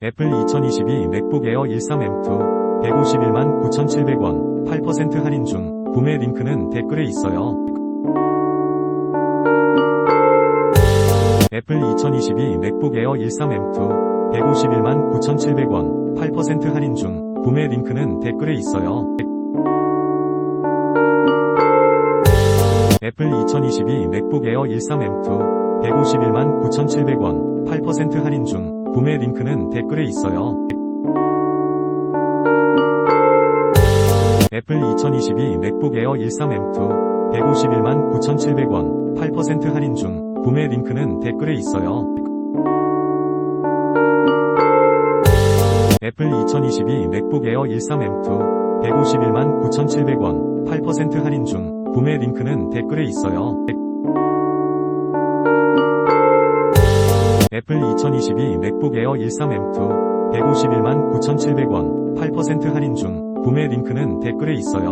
애플 2022 맥북 에어 13M2 151만 9,700원 8% 할인 중 구매 링크는 댓글에 있어요. 애플 2022 맥북 에어 13M2 151만 9,700원 8% 할인 중 구매 링크는 댓글에 있어요. 애플 2022 맥북 에어 13M2 151만 9,700원 8% 할인 중 구매 링크는 댓글에 있어요. 애플 2022 맥북 에어 13M2 151만 9,700원 8% 할인 중 구매 링크는 댓글에 있어요. 애플 2022 맥북 에어 13M2 151만 9,700원 8% 할인 중 구매 링크는 댓글에 있어요. 애플 2022 맥북 에어 13M2 151만 9,700원 8% 할인 중 구매 링크는 댓글에 있어요.